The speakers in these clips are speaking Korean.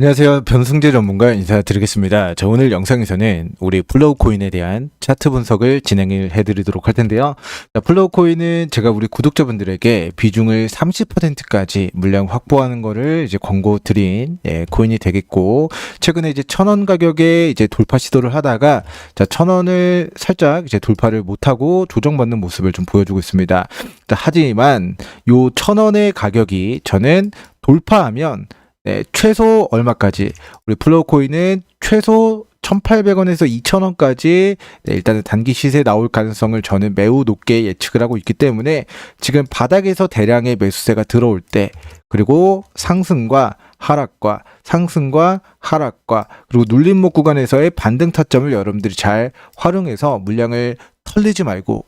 안녕하세요. 변승재 전문가 인사드리겠습니다. 자, 오늘 영상에서는 우리 플로우 코인에 대한 차트 분석을 진행을 해드리도록 할 텐데요. 자, 플로우 코인은 제가 우리 구독자분들에게 비중을 30%까지 물량 확보하는 거를 이제 권고 드린 예, 코인이 되겠고, 최근에 이제 천 원 가격에 이제 돌파 시도를 하다가 자, 천 원을 살짝 이제 돌파를 못하고 조정받는 모습을 좀 보여주고 있습니다. 자, 하지만 요 천 원의 가격이 저는 돌파하면 네, 최소 얼마까지? 우리 플로우 코인은 최소 1,800원에서 2,000원까지 네, 일단은 단기 시세 나올 가능성을 저는 매우 높게 예측을 하고 있기 때문에 지금 바닥에서 대량의 매수세가 들어올 때 그리고 상승과 하락과 상승과 하락과 그리고 눌림목 구간에서의 반등 타점을 여러분들이 잘 활용해서 물량을 털리지 말고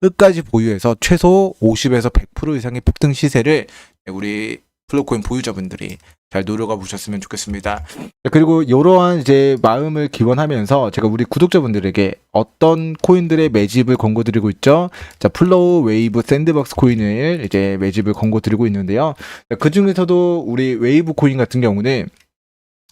끝까지 보유해서 최소 50에서 100% 이상의 폭등 시세를 우리 플로코인 보유자분들이 잘 노려가 보셨으면 좋겠습니다. 그리고 이러한 이제 마음을 기원하면서 제가 우리 구독자분들에게 어떤 코인들의 매집을 권고드리고 있죠. 자, 플로우 웨이브 샌드박스 코인을 이제 매집을 권고드리고 있는데요. 그 중에서도 우리 웨이브 코인 같은 경우는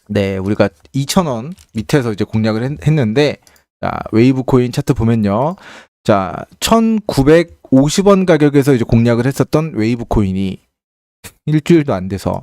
네, 우리가 2,000원 밑에서 이제 공략을 했, 했는데 자, 웨이브 코인 차트 보면요. 자, 1,950원 가격에서 이제 공략을 했었던 웨이브 코인이 일주일도 안 돼서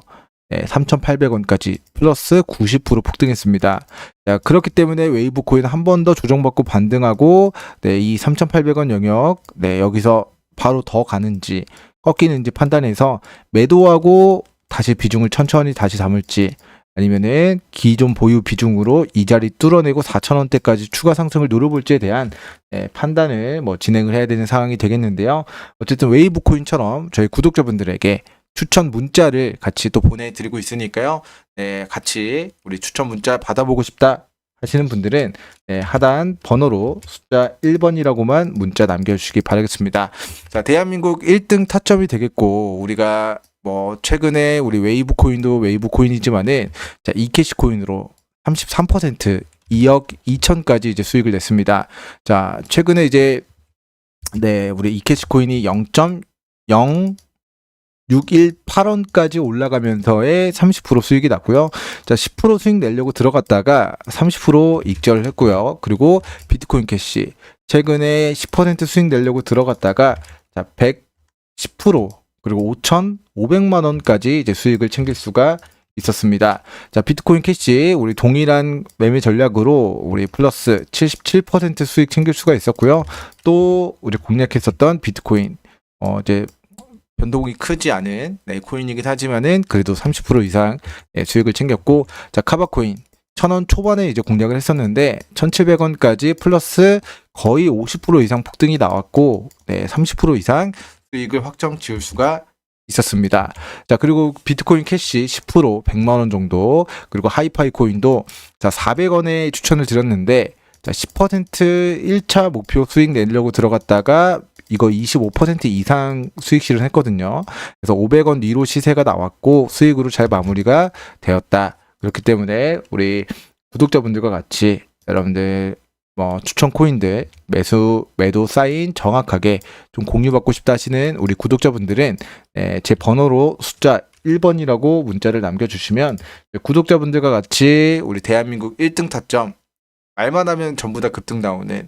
네, 3,800원까지 플러스 90% 폭등했습니다. 자, 그렇기 때문에 웨이브 코인 한 번 더 조정받고 반등하고 네, 이 3,800원 영역 네, 여기서 바로 더 가는지 꺾이는지 판단해서 매도하고 다시 비중을 천천히 다시 담을지 아니면은 기존 보유 비중으로 이 자리 뚫어내고 4,000원대까지 추가 상승을 노려볼지에 대한 네, 판단을 뭐 진행을 해야 되는 상황이 되겠는데요. 어쨌든 웨이브 코인처럼 저희 구독자분들에게 추천 문자를 같이 또 보내드리고 있으니까요. 네, 같이 우리 추천 문자 받아보고 싶다 하시는 분들은 네, 하단 번호로 숫자 1번이라고만 문자 남겨주시기 바라겠습니다. 자, 대한민국 1등 타점이 되겠고 우리가 뭐 최근에 우리 웨이브 코인도 웨이브 코인이지만은 자, 이캐시 코인으로 33% 2억 2천까지 이제 수익을 냈습니다. 자, 최근에 이제 네, 우리 이캐시 코인이 0.0 618원까지 올라가면서의 30% 수익이 났고요. 자, 10% 수익 내려고 들어갔다가 30% 익절을 했고요. 그리고 비트코인 캐시 최근에 10% 수익 내려고 들어갔다가 자, 110% 그리고 5,500만 원까지 이제 수익을 챙길 수가 있었습니다. 자, 비트코인 캐시 우리 동일한 매매 전략으로 우리 플러스 77% 수익 챙길 수가 있었고요. 또 우리 공략했었던 비트코인 어 이제 변동이 크지 않은 네, 코인이긴 하지만은 그래도 30% 이상 네, 수익을 챙겼고 자 카바코인 1000원 초반에 이제 공략을 했었는데 1700원까지 플러스 거의 50% 이상 폭등이 나왔고 네, 30% 이상 수익을 확정 지을 수가 있었습니다. 자, 그리고 비트코인 캐시 10% 100만 원 정도, 그리고 하이파이 코인도 자, 400원에 추천을 드렸는데 자, 10% 1차 목표 수익 내려고 들어갔다가 이거 25% 이상 수익 실현했거든요. 그래서 500원 니로 시세가 나왔고 수익으로 잘 마무리가 되었다. 그렇기 때문에 우리 구독자분들과 같이 여러분들 뭐 추천 코인들 매수 매도 사인 정확하게 좀 공유받고 싶다 하시는 우리 구독자분들은 네, 제 번호로 숫자 1번이라고 문자를 남겨주시면 구독자분들과 같이 우리 대한민국 1등 타점 말만 하면 전부 다 급등 나오는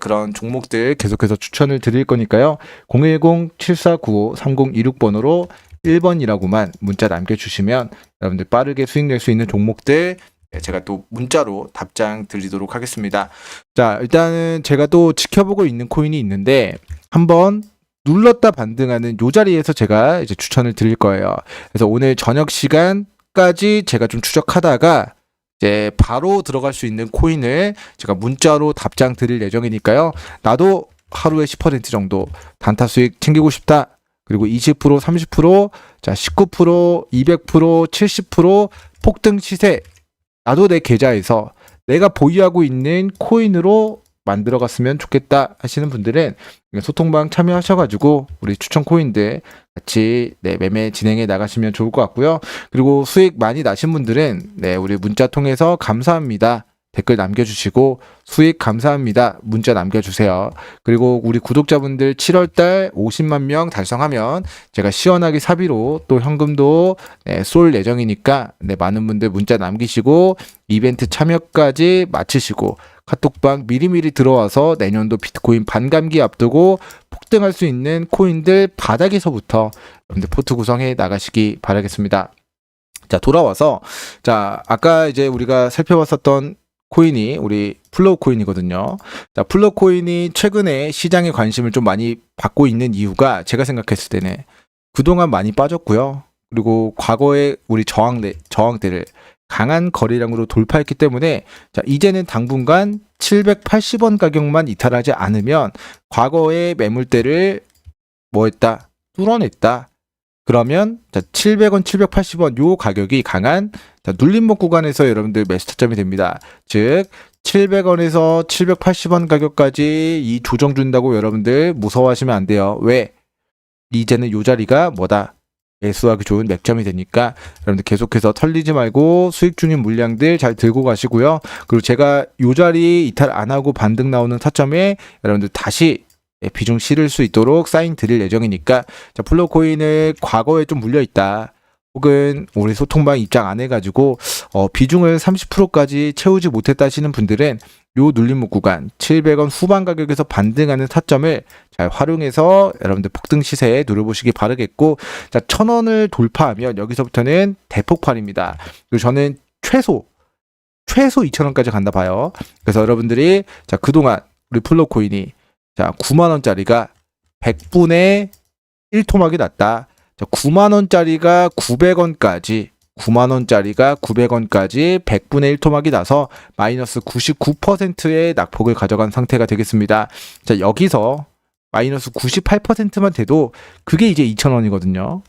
그런 종목들 계속해서 추천을 드릴 거니까요. 010-7495-3026번으로 1번이라고만 문자 남겨주시면 여러분들 빠르게 수익 낼 수 있는 종목들 제가 또 문자로 답장 드리도록 하겠습니다. 자, 일단은 제가 또 지켜보고 있는 코인이 있는데 한번 눌렀다 반등하는 요 자리에서 제가 이제 추천을 드릴 거예요. 그래서 오늘 저녁 시간까지 제가 좀 추적하다가 이제 바로 들어갈 수 있는 코인을 제가 문자로 답장 드릴 예정이니까요. 나도 하루에 10% 정도 단타 수익 챙기고 싶다. 그리고 20%, 30%, 자, 19%, 200%, 70% 폭등 시세. 나도 내 계좌에서 내가 보유하고 있는 코인으로 만들어 갔으면 좋겠다 하시는 분들은 소통방 참여하셔가지고 우리 추천 코인들 같이 네, 매매 진행해 나가시면 좋을 것 같고요. 그리고 수익 많이 나신 분들은 네, 우리 문자 통해서 감사합니다. 댓글 남겨주시고 수익 감사합니다. 문자 남겨주세요. 그리고 우리 구독자분들 7월달 50만 명 달성하면 제가 시원하게 사비로 또 현금도 네, 쏠 예정이니까 네, 많은 분들 문자 남기시고 이벤트 참여까지 마치시고 카톡방 미리미리 들어와서 내년도 비트코인 반감기 앞두고 폭등할 수 있는 코인들 바닥에서부터 여러분들 포트 구성해 나가시기 바라겠습니다. 자, 돌아와서 자, 아까 이제 우리가 살펴봤었던 코인이 우리 플로우 코인이거든요. 자, 플로우 코인이 최근에 시장의 관심을 좀 많이 받고 있는 이유가 제가 생각했을 때는 그동안 많이 빠졌고요. 그리고 과거에 우리 저항 저항대를 강한 거래량으로 돌파했기 때문에 자, 이제는 당분간 780원 가격만 이탈하지 않으면 과거의 매물대를 뭐 했다? 뚫어냈다. 그러면 자, 700원, 780원 요 가격이 강한 자, 눌림목 구간에서 여러분들 매수 타점이 됩니다. 즉 700원에서 780원 가격까지 이 조정 준다고 여러분들 무서워하시면 안 돼요. 왜? 이제는 요 자리가 뭐다? 매수하기 좋은 맥점이 되니까 여러분들 계속해서 털리지 말고 수익 중인 물량들 잘 들고 가시고요. 그리고 제가 요 자리 이탈 안 하고 반등 나오는 타점에 여러분들 다시 비중 실을 수 있도록 사인 드릴 예정이니까 자, 플로코인을 과거에 좀 물려 있다. 혹은 우리 소통방 입장 안 해가지고 어, 비중을 30%까지 채우지 못했다 하시는 분들은 요 눌림목 구간 700원 후반 가격에서 반등하는 타점을 잘 활용해서 여러분들 폭등 시세에 누려보시기 바라겠고 자 1000원을 돌파하면 여기서부터는 대폭발입니다. 그리고 저는 최소 최소 2000원까지 간다 봐요. 그래서 여러분들이 자 그동안 우리 플로 코인이 자 9만 원짜리가 100분의 1토막이 났다. 자, 9만 원짜리가 900원까지 9만 원짜리가 900원까지 100분의 1 토막이 나서 마이너스 99%의 낙폭을 가져간 상태가 되겠습니다. 자, 여기서 마이너스 98%만 돼도 그게 이제 2,000원이거든요.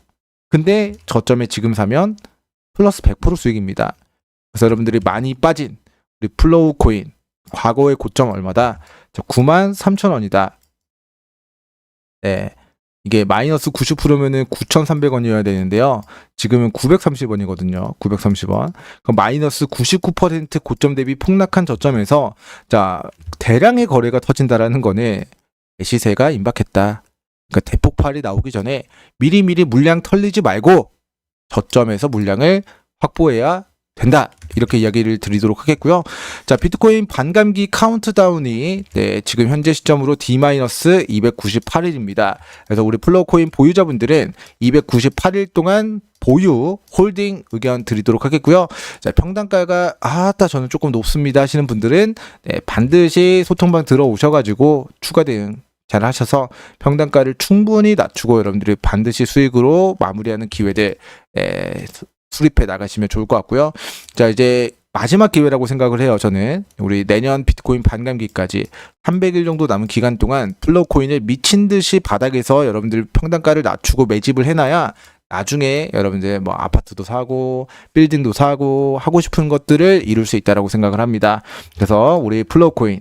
근데 저점에 지금 사면 플러스 100% 수익입니다. 그래서 여러분들이 많이 빠진 우리 플로우 코인 과거의 고점 얼마다? 9만 3천 원이다. 네. 이게 마이너스 90%면은 9,300원이어야 되는데요. 지금은 930원이거든요. 930원. 그럼 마이너스 99% 고점 대비 폭락한 저점에서 자, 대량의 거래가 터진다라는 거는 시세가 임박했다. 그러니까 대폭발이 나오기 전에 미리미리 물량 털리지 말고 저점에서 물량을 확보해야 된다. 이렇게 이야기를 드리도록 하겠고요. 자, 비트코인 반감기 카운트다운이 네, 지금 현재 시점으로 D-298일입니다. 그래서 우리 플로우코인 보유자분들은 298일 동안 보유, 홀딩 의견 드리도록 하겠고요. 자, 평단가가 아따 저는 조금 높습니다 하시는 분들은 네, 반드시 소통방 들어오셔 가지고 추가 대응 잘 하셔서 평단가를 충분히 낮추고 여러분들이 반드시 수익으로 마무리하는 기회들 에, 수립해 나가시면 좋을 것 같고요. 자, 이제 마지막 기회라고 생각을 해요. 저는 우리 내년 비트코인 반감기까지 300일 정도 남은 기간 동안 플로우 코인을 미친 듯이 바닥에서 여러분들 평단가를 낮추고 매집을 해놔야 나중에 여러분들 뭐 아파트도 사고 빌딩도 사고 하고 싶은 것들을 이룰 수 있다라고 생각을 합니다. 그래서 우리 플로우 코인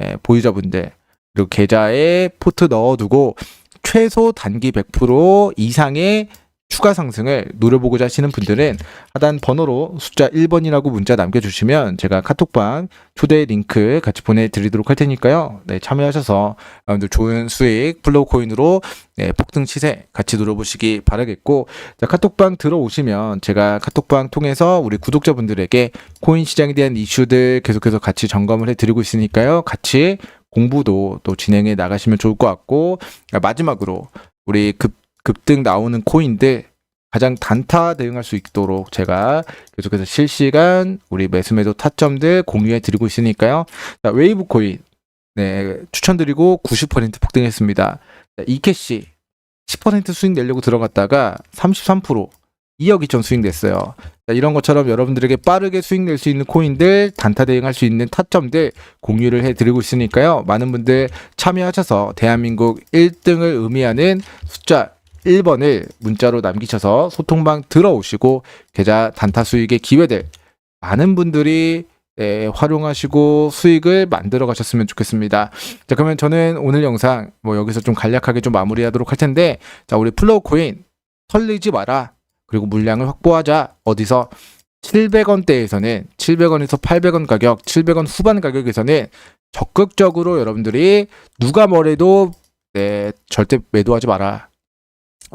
예, 보유자분들 그리고 계좌에 포트 넣어두고 최소 단기 100% 이상의 추가 상승을 노려보고자 하시는 분들은 하단 번호로 숫자 1번이라고 문자 남겨주시면 제가 카톡방 초대 링크 같이 보내드리도록 할 테니까요. 네, 참여하셔서 여러분들 좋은 수익 플로우 코인으로 네, 폭등 시세 같이 노려보시기 바라겠고 자, 카톡방 들어오시면 제가 카톡방 통해서 우리 구독자분들에게 코인 시장에 대한 이슈들 계속해서 같이 점검을 해드리고 있으니까요. 같이 공부도 또 진행해 나가시면 좋을 것 같고 마지막으로 우리 급 급등 나오는 코인들 가장 단타 대응할 수 있도록 제가 계속해서 실시간 우리 매수 매도 타점들 공유해 드리고 있으니까요. 자, 웨이브 코인 네, 추천드리고 90% 폭등했습니다. 자, 이캐시 10% 수익 내려고 들어갔다가 33% 2억 2천 수익 냈어요. 자, 이런 것처럼 여러분들에게 빠르게 수익 낼 수 있는 코인들, 단타 대응할 수 있는 타점들 공유를 해드리고 있으니까요. 많은 분들 참여하셔서 대한민국 1등을 의미하는 숫자 1번을 문자로 남기셔서 소통방 들어오시고 계좌 단타 수익의 기회들 많은 분들이 네, 활용하시고 수익을 만들어 가셨으면 좋겠습니다. 자, 그러면 저는 오늘 영상 뭐 여기서 좀 간략하게 좀 마무리하도록 할 텐데, 자, 우리 플로우 코인 털리지 마라. 그리고 물량을 확보하자. 어디서 700원대에서는 700원에서 800원 가격, 700원 후반 가격에서는 적극적으로 여러분들이 누가 뭐래도 네, 절대 매도하지 마라.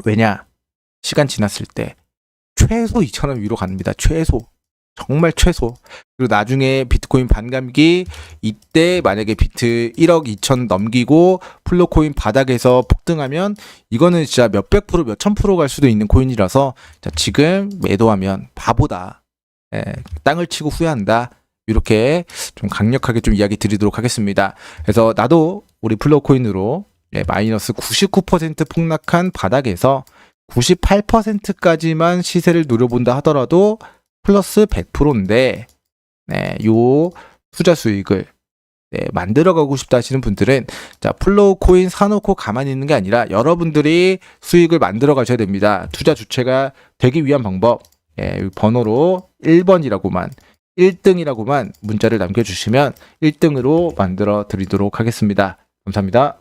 왜냐? 시간 지났을 때 최소 2,000원 위로 갑니다. 최소. 정말 최소. 그리고 나중에 비트코인 반감기 이때 만약에 비트 1억 2천 넘기고 플로코인 바닥에서 폭등하면 이거는 진짜 몇백 프로 몇천 프로 갈 수도 있는 코인이라서 자, 지금 매도하면 바보다. 예, 땅을 치고 후회한다. 이렇게 좀 강력하게 좀 이야기 드리도록 하겠습니다. 그래서 나도 우리 플로코인으로 예, 마이너스 99% 폭락한 바닥에서 98%까지만 시세를 노려본다 하더라도 플러스 100%인데 네, 요 투자 수익을 네, 만들어가고 싶다 하시는 분들은 자 플로우 코인 사놓고 가만히 있는 게 아니라 여러분들이 수익을 만들어 가셔야 됩니다. 투자 주체가 되기 위한 방법 예, 이 번호로 1번이라고만 1등이라고만 문자를 남겨주시면 1등으로 만들어 드리도록 하겠습니다. 감사합니다.